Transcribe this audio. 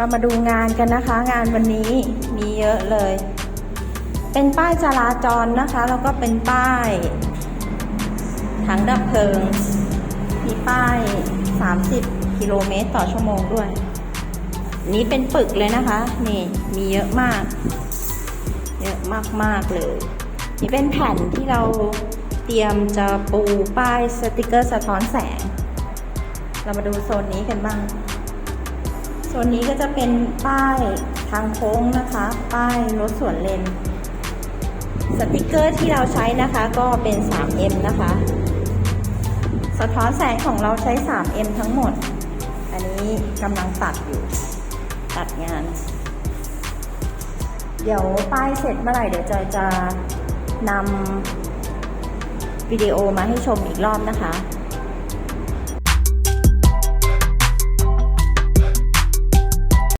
เรามาดูงานกันนะคะ งานวันนี้มีเยอะเลย เป็นป้ายจราจรนะคะ แล้วก็เป็นป้ายถังดับเพลิง มีป้าย 30 กิโลเมตรต่อชั่วโมงด้วย นี้เป็นปึกเลยนะคะ นี่มีเยอะมาก เยอะมากๆเลย นี่เป็นแผ่นที่เราเตรียมจะปูป้ายสติกเกอร์สะท้อนแสง เรามาดูโซนนี้กันบ้าง โซนนี้ก็จะเป็นป้ายทางโค้งนะคะ ป้ายรถสวนเลน สติกเกอร์ที่เราใช้นะคะก็เป็น 3M นะคะ สะท้อนแสงของเราใช้ 3M ทั้งหมด อันนี้กำลังตัดอยู่ ตัดงาน เดี๋ยวป้ายเสร็จเมื่อไหร่เดี๋ยวจอยจะนำวิดีโอมาให้ชมอีกรอบนะคะ